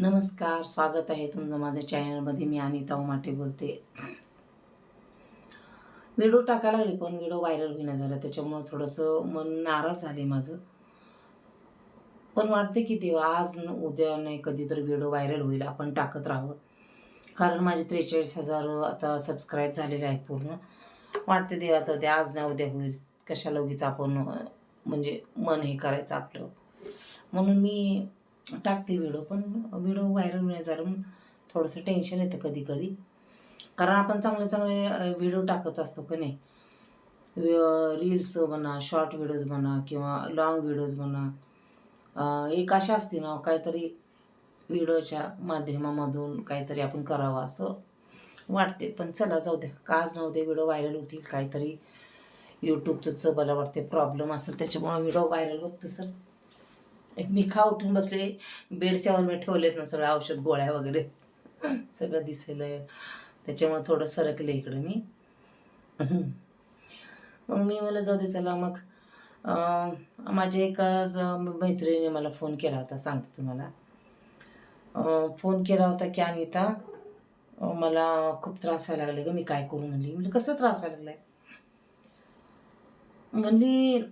नमस्कार स्वागत आहे तुमचं माझ्या चॅनलमध्ये. मी अनिता उमाटे बोलते. व्हिडिओ टाकायला लागले पण व्हिडिओ व्हायरल होईना झाला. त्याच्यामुळं थोडंसं मन नाराज झाले माझं. पण वाटते की देवा आज न उद्या नाही कधी तर व्हिडिओ व्हायरल होईल. आपण टाकत राहावं. कारण माझे त्रेचाळीस हजार आता सबस्क्राईब झालेले आहेत पूर्ण. वाटते देवाचं उद्या आज ना उद्या होईल. कशा लगीच आपण म्हणजे मन हे करायचं आपलं. म्हणून मी टाकते व्हिडिओ पण व्हिडिओ व्हायरल नाही झालं म्हणून थोडंसं टेन्शन येतं कधी कधी कारण आपण चांगले चांगले व्हिडिओ टाकत असतो का नाही? रील्स म्हणा शॉर्ट व्हिडिओज म्हणा किंवा लॉंग व्हिडिओज म्हणा. एक अशा असते ना काहीतरी व्हिडिओच्या माध्यमामधून काहीतरी आपण करावं असं वाटते. पण चला जाऊ द्या. का आज नव्हते व्हिडिओ व्हायरल होतील काहीतरी यूट्यूबचं मला वाटते प्रॉब्लेम असेल त्याच्यामुळं व्हिडिओ व्हायरल होत सर मी खा उठून बसले बेडच्या वर मी ठेवलेत ना सगळं औषध गोळ्या वगैरे. सगळं दिसेल त्याच्यामुळे थोडं सरकले इकडं मी. मग मी मला जाऊ दे चला. मग माझ्या एका ज- मैत्रिणीने मला फोन केला होता सांगते तुम्हाला. फोन केला होता की अनिता मला खूप त्रास व्हायला लागले ग मी काय करू म्हणली. म्हणजे कसं त्रास व्हायला लागलाय? म्हणली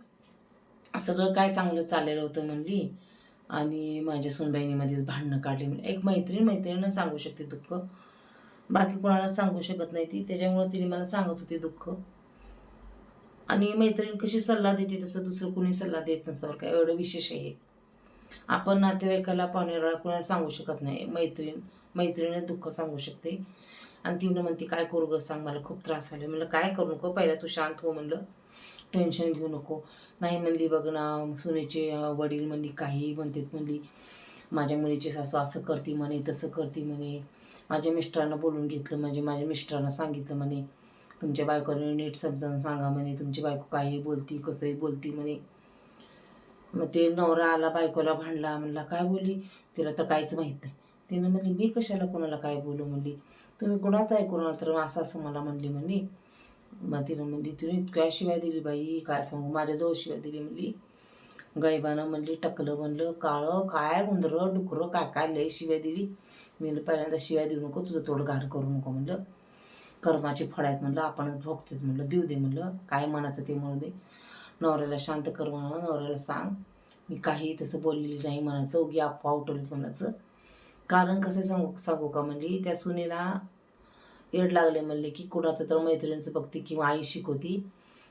सगळं काय चांगलं चाललेलं होतं म्हणली. आणि माझ्या सुनबाईनीमध्येच भांडणं काढली. म्हणजे एक मैत्रीण मैत्रिणीनं सांगू शकते दुःख. बाकी कोणाला सांगू शकत नाही ती. त्याच्यामुळे तिने मला सांगत होती दुःख. आणि मैत्रीण कशी सल्ला देते तसं दुसरं कोणी सल्ला देत नसतं काय एवढं विशेष आहे. हे. आपण नातेवाईकाला पाहुण्याला कोणाला सांगू शकत नाही. मैत्रीण मैत्रिणीने दुःख सांगू शकते. आणि तिनं म्हणते काय करू ग? सांग मला खूप त्रास झाले म्हणलं काय करू नको? पहिला तू शांत हो. म्हणलं टेन्शन घेऊ नको. नाही म्हणली बघ ना सुनेचे वडील म्हणली काही म्हणतात म्हणली माझ्या मुलीची सासू असं करते म्हणे तसं करते म्हणे. माझ्या मिस्टरांना बोलून घेतलं म्हणजे माझ्या मिस्टरांना सांगितलं म्हणे. तुमच्या बायकोने नीट समजावून सांगा म्हणे. तुमची बायको काही बोलती कसंही बोलती म्हणे. मग ते नवरा आला बायकोला भांडला म्हणला काय बोलली? तिला तर काहीच माहीत नाही. तिनं म्हणली मी कशाला कोणाला काय बोलू म्हणली? तुम्ही कोणाचं ऐकून ना तर असं असं मला म्हणली म्हणे. मग तिनं म्हणली तिने इतक्या शिवाय दिली बाई? काय सांगू? माझ्याजवळ शिवाय दिली म्हणली. गायबानं म्हणली टकलं म्हणलं काळं काय गुंदरं डुकरं काय काय लय शिवाय दिली. मी म्हणलं पहिल्यांदा शिवाय देऊ नको तुझं तोड घार करू नको म्हणलं. कर्माचे फळ आहेत म्हणलं आपणच भोगतेच म्हणलं देऊ दे म्हणलं. काय मनाचं ते म्हणू दे. नवऱ्याला शांत कर म्हणा नवऱ्याला सांग. मी काही तसं बोललेली नाही म्हणायचं उगी आप्पा उठवलीत म्हणायचं कारण कसं सांगू सांगू का म्हणली त्या सुनेला येड लागले म्हणले की कुणाचं तर मैत्रिणीचं बघती किंवा आई शिकवती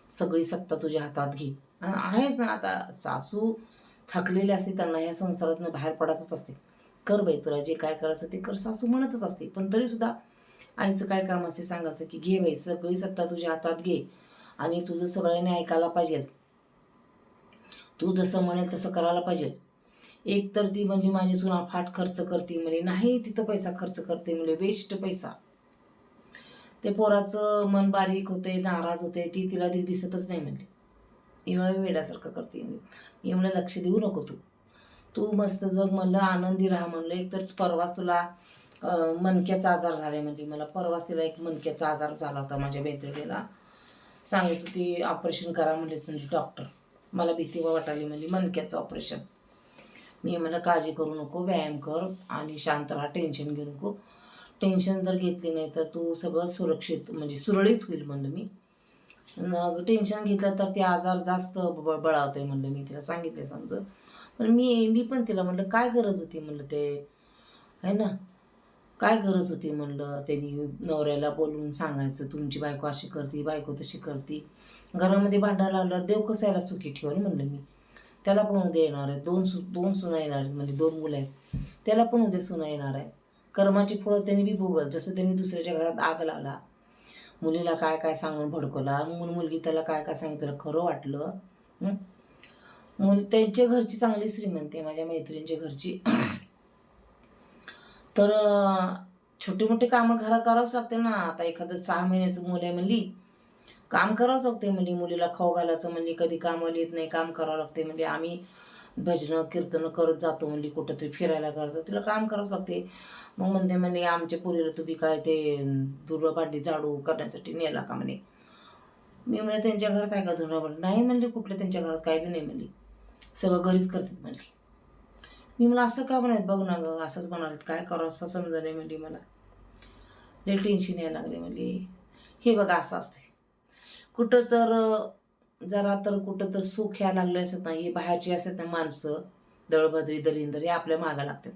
सगळी सत्ता तुझ्या हातात घे. आहेच ना आता सासू थकलेले असते त्यांना ह्या संसारातनं बाहेर पडतच असते. कर बाई तुला जे काय करायचं ते कर सासू म्हणतच असते. पण तरीसुद्धा आईचं काय काम असते सांगायचं की घे बाई सगळी सत्ता तुझ्या हातात घे आणि तुझं सगळ्यांनी ऐकायला पाहिजे. तू जसं म्हणेल तसं करायला पाहिजे. एक तर ती म्हणजे माझी सुना फाट खर्च करते. म्हणे नाही तिथं पैसा खर्च करते. म्हणजे वेस्ट पैसा. ते पोराचं मन बारीक होते नाराज होते ती तिला ती दिसतच नाही म्हणली. एवढं वेड्यासारखं करते म्हणजे मी म्हणलं लक्ष देऊ नको तू. तू मस्त जग म्हणलं आनंदी राहा म्हणलं. एक तर परवाच तुला मनक्याचा आजार झाला म्हणली. मला परवाच तिला एक मनक्याचा आजार झाला होता माझ्या मैत्रिणीला. सांगत होती ऑपरेशन करा म्हणले म्हणजे डॉक्टर. मला भीती वाटाली म्हणजे मनक्याचं ऑपरेशन. मी म्हणलं काळजी करू नको व्यायाम कर आणि शांत राहा टेन्शन घेऊ नको. टेन्शन जर घेतली नाही तर तू सगळं सुरक्षित म्हणजे सुरळीत होईल म्हणलं मी. मग टेन्शन घेतलं तर ते आजार जास्त ब बळावतोय म्हणलं मी तिला सांगितलं समजून. पण मी मी पण तिला म्हणलं काय गरज होती? म्हणलं ते. आहे ना? काय गरज होती? म्हणलं त्यांनी नवऱ्याला बोलून सांगायचं तुमची बायको अशी करते बायको तशी करते. घरामध्ये भांडा लावल्यावर देव कसायला सुखी ठेवलं? म्हणलं मी. त्याला पण उद्या येणार आहे दोन सु दोन सुना येणार आहेत. म्हणजे दोन मुलं आहेत. त्याला पण उद्या सुना येणार आहे कर्माची फळं त्यांनी बी भोगल जसं त्यांनी दुसऱ्याच्या घरात आग लावला. मुलीला काय काय सांगून भडकवला. मुल मुलगी त्याला काय काय सांगितलं खरं वाटलं. मुल त्यांच्या घरची चांगली श्रीमंत आहे माझ्या मैत्रिणीच्या घरची. तर छोटे मोठे कामं घरा करावंच लागते ना. आता एखादं सहा महिन्याचं मुलं आहे म्हणली. काम करावंच लागते म्हणजे मुलीला खाऊ घालायचं म्हणली. कधी कामाला येत नाही. काम करावं लागते म्हणजे आम्ही भजनं कीर्तनं करत जातो म्हणली कुठं तुम्ही फिरायला करतो तिला काम करावंच लागते. मग म्हणते म्हणे आमच्या पुरीला तुम्ही काय ते दुर्वा झाडू करण्यासाठी नेला का म्हणे? मी म्हणे त्यांच्या घरात आहे का धुणं नाही म्हणले कुठलं त्यांच्या घरात काय बी नाही म्हणली. सगळं घरीच करतात म्हणली. मी मला असं का म्हणायत? बघ ना गं असंच म्हणाल काय करावं? असं समजा नाही म्हणली मला. लय टेन्शन यायला लागले म्हणली. हे बघा असं असते कुठं तर जरा तर कुठं तर सुख ह्या लागले असत ना हे बाहेरची असत ना माणसं दळभद्री दलिंदर हे आपल्या मागं लागतात.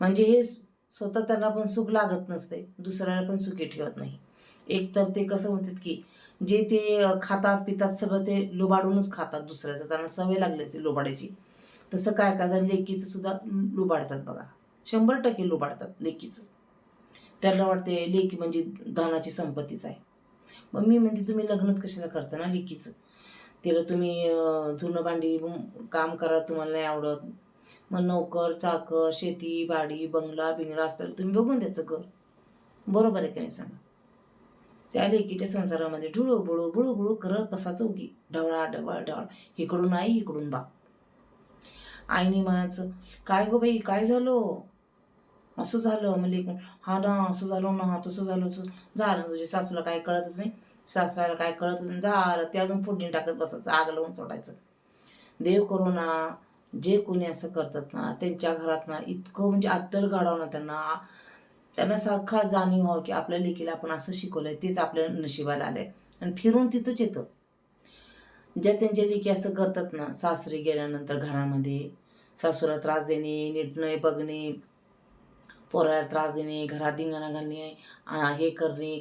म्हणजे हे स्वतः त्यांना पण सुख लागत नसते दुसऱ्याला पण सुखी ठेवत नाही. एक तर ते कसं म्हणतात की जे ते खातात पितात सगळं ते लुबाडूनच खातात दुसऱ्याचं. त्यांना सवय लागली असते लुबाडायची. तसं काय काय जर लेकीचं सुद्धा लुबाडतात बघा. शंभर टक्के लुबाडतात लेकीचं. त्यांना वाटते लेकी म्हणजे धनाची संपत्तीच आहे. मग मी म्हणते तुम्ही लग्नच कशाला करता ना लेकीचं? तिला तुम्ही अं, धुणं भांडी काम करा तुम्हाला नाही आवडत. मग नोकर चाकर शेती बाडी बंगला बिंगला असताना तुम्ही बघून त्याचं कर बरोबर आहे का नाही सांगा? त्या लेकीच्या संसारामध्ये ढुळू बुळू बुळू बुळू करत कसा चौकी ढवळा ढवळा ढवळा. इकडून आई इकडून बा आईने म्हणायचं काय गो बाई काय झालं? असं झालं. म्हणजे हा ना असं झालं ना तसं झालं असं झालं तुझ्या सासूला काय कळतच नाही. शास्त्राला काय कळत नाही. झालं ते अजून फोडणी टाकत बसायचं आग लावून सोडायचं. देव करू ना जे कोणी असं करतात ना त्यांच्या घरात ना इतकं म्हणजे अत्तर गाडावं ना त्यांना. त्यांना सारखा जाणीव व्हावं की आपल्या लेकीला आपण असं शिकवलंय तेच आपल्या नशिबाला आलंय. आणि फिरून तिथंच येतं. ज्या त्यांच्या लेकी असं करतात ना सासरी गेल्यानंतर घरामध्ये सासूला त्रास देणे नीट बघणे पोराला त्रास देणे घरात धिंगाणा घालणे हे करणे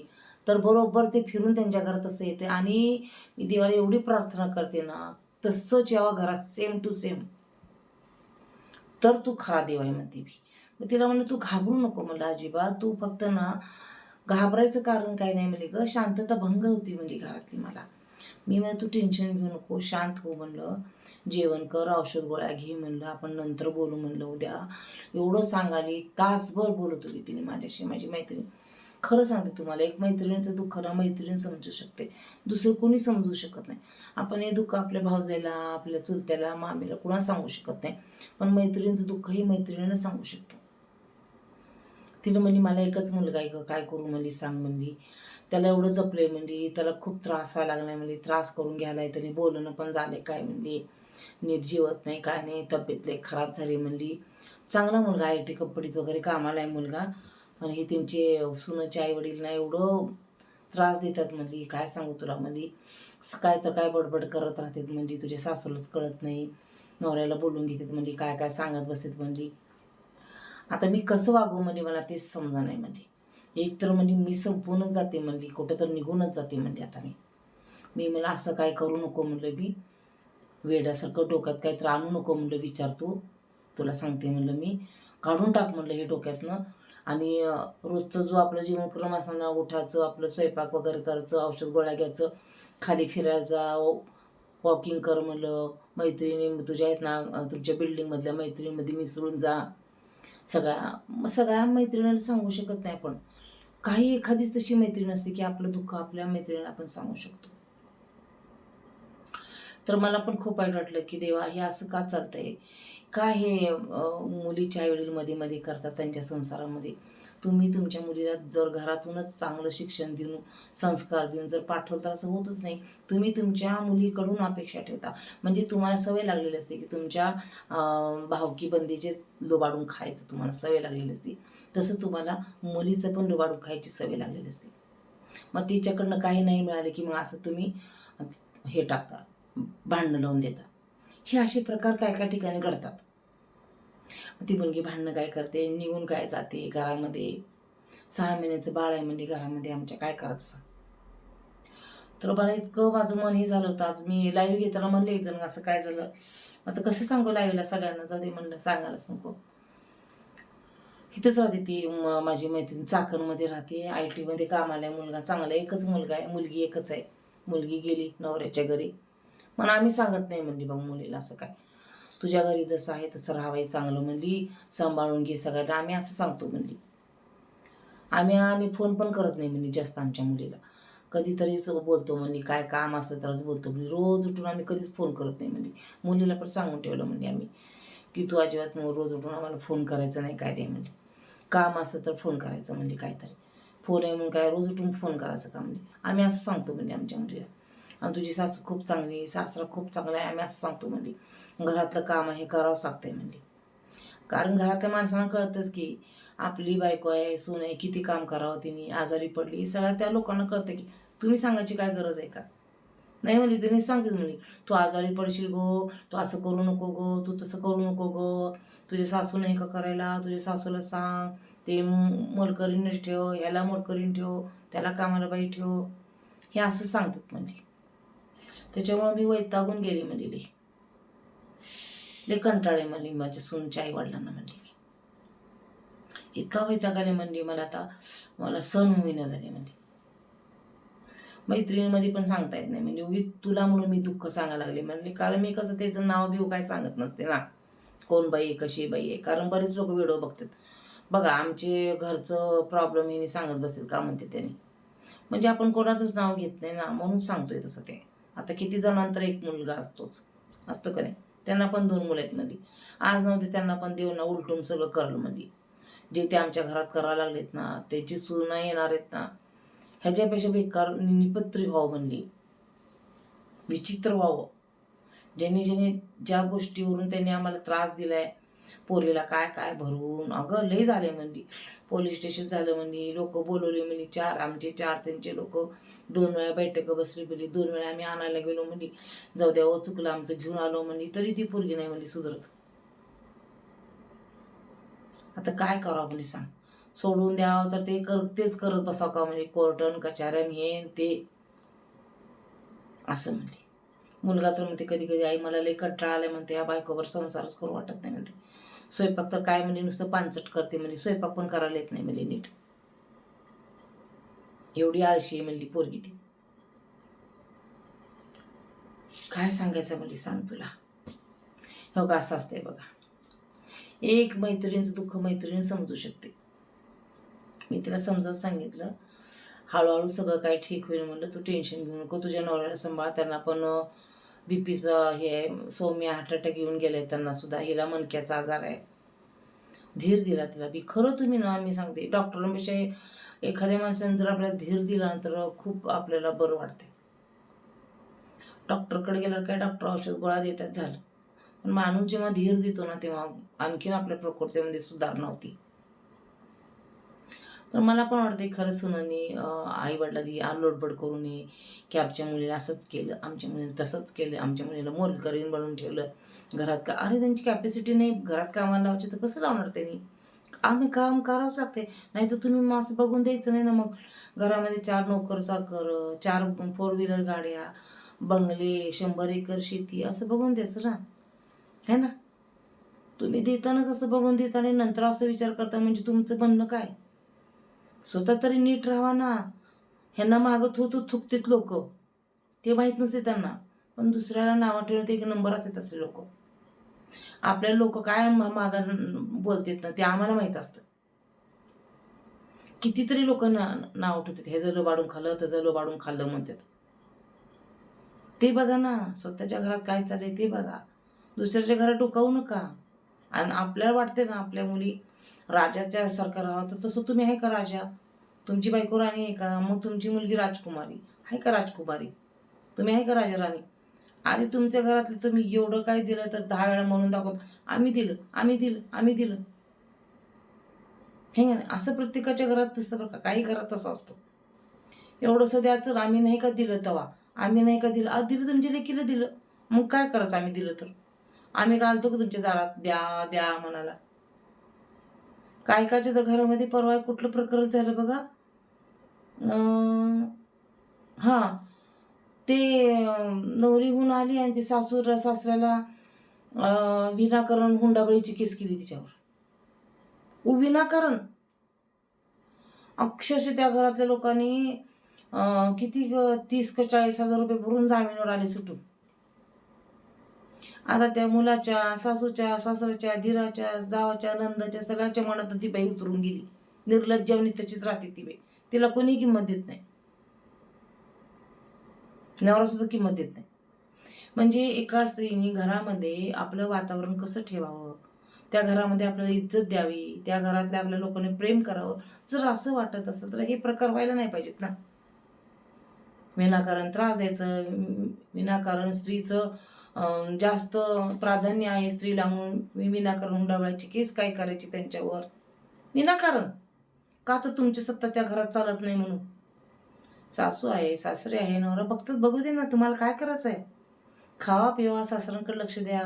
तर बरोबर ते फिरून त्यांच्या घरात असं येते आणि मी देवाला एवढी प्रार्थना करते ना तसंच जेव्हा घरात सेम टू सेम तर तू खरा देव आहे म्हणते मी. मग तिला म्हणलं तू घाबरू नको मला अजिबात. तू फक्त ना घाबरायचं कारण काय नाही म्हणजे ग. शांतता भंग होती म्हणजे घरातली मला. मी म्हणलं तू टेन्शन घेऊ नको. शांत हो म्हणलं. जेवण कर औषध गोळ्या घे म्हणलं. आपण नंतर बोलू म्हणलं उद्या. एवढं सांगाली. तासभर बोलत होती तिने माझ्याशी. माझी मैत्रीण. खरं सांगते तुम्हाला एक मैत्रिणीचं दुःख ना मैत्रीण समजू शकते. दुसरं कोणी समजू शकत नाही. आपण हे दुःख आपल्या भावजेला आपल्या चुलत्याला मामीला कुणाला सांगू शकत नाही. पण मैत्रिणीचं दुःख ही मैत्रिणीनं सांगू शकतो. तिने म्हणली मला एकच मुलगा आहे काय करू म्हणली सांग म्हणली त्याला एवढं जपलंय म्हणली त्याला खूप त्रास व्हायला लागलाय म्हणली त्रास करून घ्यायलाय तरी बोलणं पण झाले काय म्हणली नीट जीवत नाही काय नाही तब्येत लई खराब झाली म्हणली चांगला मुलगा आय टी कंपनीत वगैरे कामाला आहे मुलगा. पण हे त्यांचे सुनाचे आई वडील ना एवढं त्रास देतात म्हणली काय सांगू तुला? म्हणजे काय तर काय बडबड करत राहतात म्हणजे तुझ्या सासूलाच कळत नाही. नवऱ्याला बोलून घेतात म्हणजे काय काय सांगत बसतात म्हणली आता मी कसं वागू म्हणजे मला तेच समजा नाही म्हणजे. एक तर म्हणजे मी संपूनच जाते म्हणली कुठं तर निघूनच जाते म्हणजे आता मी. मी मला असं काय करू नको म्हणलं मी. वेड्यासारखं डोक्यात काहीतरी आणू नको म्हणलं विचार तू. तुला सांगते म्हणलं मी. काढून टाक म्हणलं हे डोक्यातनं. आणि रोजचं जो आपलं जीवनक्रम असताना उठायचं आपलं स्वयंपाक वगैरे करायचं औषध गोळ्या घ्यायचं खाली फिरायला जा वॉकिंग कर म्हणलं मैत्रिणी तुझ्या आहेत ना तुमच्या बिल्डिंगमधल्या मैत्रिणीमध्ये मिसळून जा. सगळ्या सगळ्या मैत्रिणीला सांगू शकत नाही आपण. काही एखादीच तशी मैत्रीण असते की आपलं दुःख आपल्या मैत्रिणीला आपण सांगू शकतो. तर मला पण खूप वाईट वाटलं की देवा हे असं का चालतंय? का हे मुलीच्या आईवडील मध्ये मध्ये करतात त्यांच्या संसारामध्ये. तुम्ही तुमच्या मुलीला जर घरातूनच चांगलं शिक्षण देऊन संस्कार देऊन जर पाठवलं तर असं होतच नाही. तुम्ही तुमच्या मुलीकडून अपेक्षा ठेवता. म्हणजे तुम्हाला सवय लागलेली असते की तुमच्या भावकी बंदीचे लुबाडून खायचं तुम्हाला सवय लागलेली असते. तसं तुम्हाला मुलीचं पण लुबाडून खायची सवय लागलेली असते. मग तिच्याकडनं काही नाही मिळाले की मग असं तुम्ही हे टाकता भांडणं लावून देता. हे असे प्रकार काय काय ठिकाणी घडतात? ती मुलगी भांडणं काय करते? निघून काय जाते घरामध्ये? सहा महिन्याचं बाळ आहे म्हणजे घरामध्ये आमच्या काय करायचं? सांग तर मला इतकं माझं मन हे झालं होतं. आज मी लाईव्ह घेताना म्हणले एक जण असं काय झालं? आता कसं सांगू लाईव्हला सगळ्यांना? जाऊ दे म्हणलं सांगायलाच नको. इथंच राहते ती म- माझी मैत्रीण. चाकणमध्ये राहते आय टीमध्ये कामाला आहे मुलगा चांगला आहे. एकच मुलगा आहे. मुलगी एकच आहे. मुलगी गेली नवऱ्याच्या घरी. पण आम्ही सांगत नाही म्हणली मग मुलीला असं काय तुझ्या घरी जसं आहे तसं राहावं चांगलं म्हणली सांभाळून घे सगळ्यांना. आम्ही असं सांगतो म्हणली. आम्ही आणि फोन पण करत नाही म्हणली जास्त आमच्या मुलीला. कधीतरीच बोलतो म्हणली काय काम असलं तरच बोलतो म्हणली. रोज उठून आम्ही कधीच फोन करत नाही म्हणली. मुलीला पण सांगून ठेवलं म्हणली आम्ही की तू अजिबात मग रोज उठून आम्हाला फोन करायचा नाही काय नाही म्हणली. काम असलं तर फोन करायचं म्हणजे काहीतरी. फोन आहे म्हणून काय रोज उठून फोन करायचं का म्हणजे आम्ही असं सांगतो म्हणजे आमच्या मुलीला. आणि तुझी सासू खूप चांगली सासरा खूप चांगला आहे आम्ही असं सांगतो म्हणली. घरातलं काम आहे करावंच लागतंय म्हणली. कारण घरातल्या माणसांना कळतंच की आपली बायको आहे सून आहे किती काम करावं तिने आजारी पडली सगळ्या त्या लोकांना कळतं की तुम्ही सांगायची काय गरज आहे का? नाही म्हणली तिने सांगतेच म्हणली तू आजारी पडशील गो तू असं करू नको गो तू तसं करू नको गो तुझे सासू नाही का करायला तुझ्या सासूला सांग ते मोलकरीनच ठेव ह्याला मोलकरीन ठेव त्याला कामाला बाई ठेव. हे असं सांगतात म्हणजे त्याच्यामुळं मी वैतागून गेली म्हणली लई. लई कंटाळे म्हणली माझ्या सूनच्या आई वडिलांना म्हणली मी. इतका वैताग आले म्हणली मला आता. मला सण होईना झाले म्हणली. मैत्रिणीमध्ये पण सांगता येत नाही म्हणजे उगी तुला म्हणून मी दुःख सांगायला लागले म्हणले. कारण मी कसं त्याचं नाव बिव काय सांगत नसते ना. कोण बाई आहे कशी बाई आहे. कारण बरेच लोक व्हिडिओ बघतात. बघा आमचे घरचं प्रॉब्लेम हे सांगत बसेल का म्हणते त्यांनी. म्हणजे आपण कोणाचंच नाव घेत नाही ना. म्हणून सांगतोय तसं ते. आता किती जणांतर एक मुलगा असतोच. असतं का नाही? त्यांना पण दोन मुलं आहेत म्हणजे आज नव्हते त्यांना पण देऊ ना उलटून सगळं करलं म्हणजे जे ते आमच्या घरात करायला लागलेत ना त्याची सुना येणार आहेत ना. ह्याच्यापेक्षा बेकार निपत्री व्हावं म्हणली. विचित्र व्हावं. ज्यांनी ज्यांनी ज्या गोष्टीवरून त्यांनी आम्हाला त्रास दिलाय पोरीला काय काय भरून. अगं लय झाले म्हणली. पोलीस स्टेशन झालं म्हणे लोक बोलवले म्हणे चार आमचे चार त्यांचे लोक. दोन वेळा बैठक बसली म्हणे दोन वेळा आम्ही आणायला गेलो म्हणे जाऊ द्या हो, चुकलं आमचं घेऊन आलो म्हणे तरी ती पोरगी नाही म्हणली सुधरत. आता काय करावं म्हणे सांग. सोडून द्यावं तर ते कर तेच करत बसावं का म्हणजे कोर्टन कचाऱ्यान हे ते. असं म्हणली. मुलगा तर म्हणते कधी कधी आई मला लई कंटाळा आलाय म्हणते. या बायकोवर संसारच करू वाटत नाही म्हणते. स्वयंपाक तर काय म्हणे नुसतं पानचट करते म्हणे स्वयंपाक पण करायला येत नाही म्हणे नीट. एवढी आळशी आहे म्हणली पोरगी ती. काय सांगायचं म्हणजे सांग तुला. हो का असं असतंय बघा. एक मैत्रिणीचं दुःख मैत्रिणी समजू शकते. मी तिला समजावून सांगितलं हळूहळू सगळं काय ठीक होईल म्हणलं तू टेन्शन घेऊ नको तुझ्या नवऱ्याला सांभाळ त्यांना पण बीपीचं हे आहे सौम्य हार्ट अटॅक येऊन गेले त्यांना सुद्धा. हिला मणक्याचा आजार आहे. धीर दिला तिला. बी खरं तुम्ही ना मी सांगते डॉक्टरांपेक्षा एखाद्या माणसाने जर आपल्याला धीर दिला तर खूप आपल्याला बरं वाटते डॉक्टरकडे गेल्यावर काय डॉक्टर औषध गोळा देतात झालं. पण माणूस जेव्हा धीर देतो ना तेव्हा आणखीन आपल्या प्रकृतीमध्ये सुधारणा होती. तर मला पण वाटते खरं सुनानी आई वडिलांनी लोडबड करू नये की आमच्या मुलीला असंच केलं आमच्या मुलीने तसंच केलं आमच्या मुलीला मोल करीन बनवून ठेवलं घरात का अरे त्यांची कॅपॅसिटी नाही घरात कामाला लावायचे तर कसं लावणार त्यांनी? आम्ही काम करावंच लागते नाही तर तुम्ही मग असं बघून द्यायचं नाही ना मग. घरामध्ये चार नोकर चाकर चार फोर व्हीलर गाड्या बंगले शंभर एकर शेती असं बघून द्यायचं ना. है ना? तुम्ही देतानाच असं बघून देता आणि नंतर असं विचार करता म्हणजे तुमचं म्हणणं काय? स्वतः तरी नीट राहावा ना. ह्यांना मागत होतो थुकतेत लोक. ते माहीत नसते त्यांना. पण दुसऱ्याला नावं ठेवण्यात एक नंबर असतात असले लोक. आपल्या लोक काय माग बोलतात ना ते आम्हाला माहीत असतं. कितीतरी लोक ना नाव ठेवतात. हे जर लोबाडून खाल्लं त्याचं लोबाडून खाल्लं म्हणतात. ते बघा ना स्वतःच्या घरात काय चाललंय ते बघा. दुसऱ्याच्या घरात डोकावू नका. आणि आपल्याला वाटते ना आपल्या मुली राजाच्या सारखं राहावं. तर तसं तुम्ही आहे का राजा? तुमची बायको राणी आहे का? मग तुमची मुलगी राजकुमारी. आहे का राजकुमारी? तुम्ही आहे का राजा राणी? आणि तुमच्या घरातले तुम्ही एवढं काय दिलं तर दहा वेळा म्हणून दाखवत आम्ही दिलं आम्ही दिलं आम्ही दिलं. हे नाही असं प्रत्येकाच्या घरात तसं बरं का काही घरात तसं असतं. एवढंसं द्यायचं आम्ही नाही का दिलं तवा? आम्ही नाही का दिलं? आज दिलं तुमच्या म्हणजे लेकीला दिलं. मग काय करायचं? आम्ही दिलं तर. आम्ही घालतो का तुमच्या दारात? द्या द्या म्हणाला काय कायच्या तर घरामध्ये परवा कुठलं प्रकरण झालं बघा. हां हा. ते नवरीहून आली आणि ते सासूर सासऱ्याला विनाकारण हुंडाबळीची केस केली तिच्यावर. उ विनाकारण. अक्षरशः त्या घरातल्या लोकांनी किती तीस का चाळीस हजार रुपये भरून जामीनवर आले सुटून. आता त्या मुलाच्या सासूच्या सासऱ्याच्या धीराच्या जावाच्या नंदाच्या सगळ्याच्या मनात ती बाई उतरून गेली. निर्लज्जावणी तशीच राहते ती बाई. तिला कोणी किंमत देत नाही. नवरा सुद्धा किंमत देत नाही. म्हणजे एका स्त्रीने घरामध्ये आपलं वातावरण कसं ठेवावं? त्या घरामध्ये आपल्याला इज्जत द्यावी त्या घरातल्या आपल्या लोकांनी प्रेम करावं. जर असं वाटत असेल तर हे प्रकार व्हायला नाही पाहिजेत ना. विनाकारण त्रास द्यायचं विनाकारण स्त्रीचं जास्त प्राधान्य आहे स्त्रीला म्हणून. मी विनाकारण हुंडाबळाची केस काय करायची त्यांच्यावर? विनाकारण का तर तुमची सत्ता त्या घरात चालत नाही म्हणून? सासू आहे सासरे आहे नवरा बघतात. बघू दे ना तुम्हाला काय करायचं आहे खावा पिवा सासऱ्यांकडे लक्ष द्या.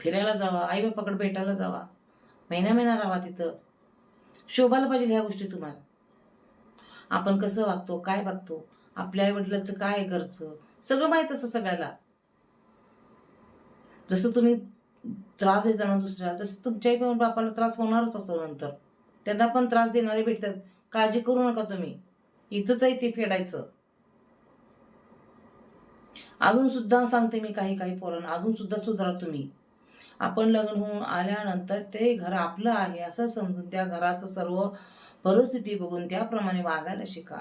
फिरायला जावा आई बापाकडे भेटायला जावा. महिना महिना राहा तिथं. शोभाला पाहिजे ह्या गोष्टी तुम्हाला. आपण कसं वागतो काय वागतो? आपल्या आई वडिलांचं काय आहे घरचं? सगळं माहीत असतं सगळ्याला. जसं तुम्ही त्रास देताना दुसऱ्याला तसं तुमच्याही पण बापाला त्रास होणारच असतो नंतर. त्यांना पण त्रास देणारे भेटतात. काळजी करू नका तुम्ही. इथंच आहे ते फेडायचं. अजून सुद्धा सांगते मी काही काही पोरांना. अजून सुद्धा सुधारा तुम्ही. आपण लग्न होऊन आल्यानंतर ते घर आपलं आहे असं समजून त्या घराचं सर्व परिस्थिती बघून त्याप्रमाणे वागायला शिका.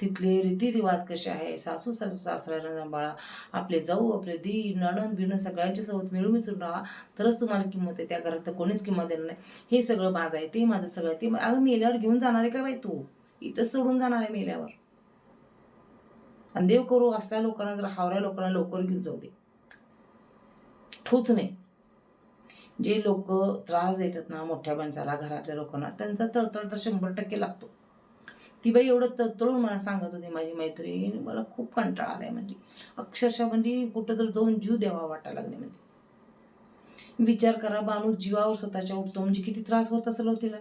तिथले रीतिरिवाज कसे आहे? सासू सासऱ्यांना सांभाळा. आपले जाऊ आपले दी नणन बिणं सगळ्यांच्या सोबत मिळून मिसळून राहा. तरच तुम्हाला किंमत आहे. त्या घरात तर कोणीच किंमत देणार नाही. हे सगळं माझं आहे. ते माझं सगळं आहे. ते अगं मेल्यावर घेऊन जाणार आहे का बाई तू? इथंच सोडून जाणार आहे मेल्यावर आणि देव करू असल्या लोकांना जर हावऱ्या लोकांना लवकर घेऊन जाऊ दे. ठोच नाही. जे लोक त्रास देतात ना मोठ्या माणसाला घरातल्या लोकांना त्यांचा तळतळ तर शंभर टक्के लागतो. ती बाई एवढं तळतळून मला सांगत होती माझी मैत्रीण. मला खूप कंटाळा आलाय म्हणजे. अक्षरशः म्हणजे कुठं तर जाऊन जीव द्यावा वाटायला लागले म्हणजे. विचार करा माणूस जीवावर स्वतःच्या उठतो म्हणजे किती त्रास होत असेल हो तिला.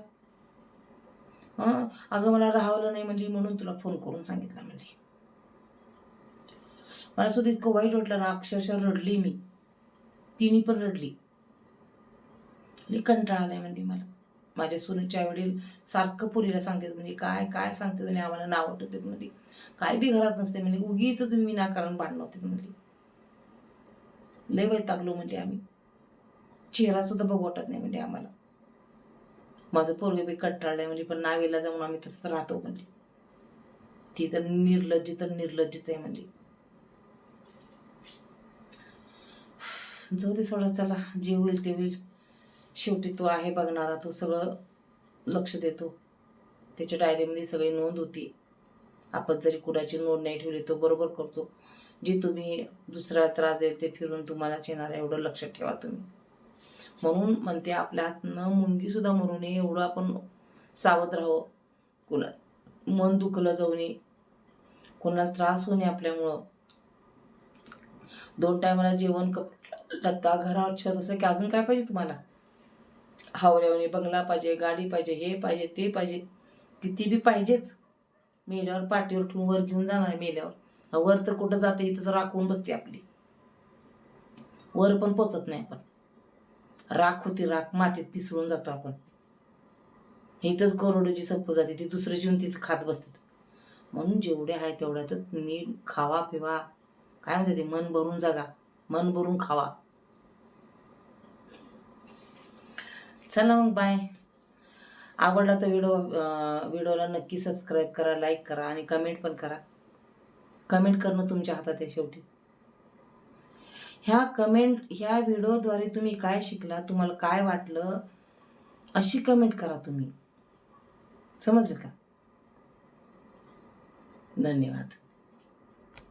हां? अगं मला राहावलं नाही म्हणजे म्हणून तुला फोन करून सांगितला म्हणजे. मला सुद्धा इतकं वाईट वाटलं ना अक्षरशः रडली मी. तिने पण रडली. लई कंटाळा आलाय म्हणजे मला. माझ्या सुनेच्या वडील सारखं पुरीला सांगतात म्हणजे काय काय सांगते म्हणजे आम्हाला नाव ठेवतात म्हणजे काय बी घरात नसते म्हणजे उगीच विनाकारण भांडणं होते म्हणजे लय वैतागलो म्हणजे आम्ही. चेहरा सुद्धा बघू वाटत नाही म्हणजे आम्हाला. माझं पोरगे बी कंटाळलंय म्हणजे पण नावेला जाऊन आम्ही तसंच राहतो म्हणजे ती तर निर्लज्ज तर निर्लज्जच आहे म्हणजे जाऊ दे सोडा चला. जे होईल ते होईल. शेवटी तो आहे बघणारा तो सगळं लक्ष देतो. त्याच्या डायरीमध्ये सगळी नोंद होती. आपण जरी कुणाची नोंद नाही ठेवली तो बरोबर करतो. जे तुम्ही दुसरा त्रास देते ते फिरून तुम्हालाच येणार आहे एवढं लक्षात ठेवा तुम्ही. म्हणून म्हणते आपल्या हातनं मुंगीसुद्धा मरू नये एवढं आपण सावध राहावं. कुणाच मन दुखलं जाऊ नये. कोणाला त्रास होऊ आपल्यामुळं. दोन टायमाला जेवण कप लत्ता घरावर छत असलं की अजून काय पाहिजे तुम्हाला? हावऱ्यावरी बंगला पाहिजे गाडी पाहिजे हे पाहिजे ते पाहिजे किती बी पाहिजेच. मेल्यावर पाठीवर ठेवून वर घेऊन जाणार मेल्यावर. वर तर कुठं जाते इथं राखून बसते आपली. वर पण पोचत नाही आपण. राख होती राख मातीत पिसळून जातो आपण. इथंच करोडोची सप्पू जाते ती दुसरं जीवन तिथं खात बसतात. म्हणून जेवढे आहे तेवढ्या तर नीट खावा पिवा. काय म्हणते ते? मन भरून जागा. मन भरून खावा. चला मग बाय आवडला तर व्हिडिओ व्हिडिओला नक्की सबस्क्राईब करा लाईक करा आणि कमेंट पण करा. कमेंट करणं तुमच्या हातात आहे शेवटी. ह्या कमेंट ह्या व्हिडिओद्वारे तुम्ही काय शिकला तुम्हाला काय वाटलं अशी कमेंट करा तुम्ही. समजलं का? धन्यवाद.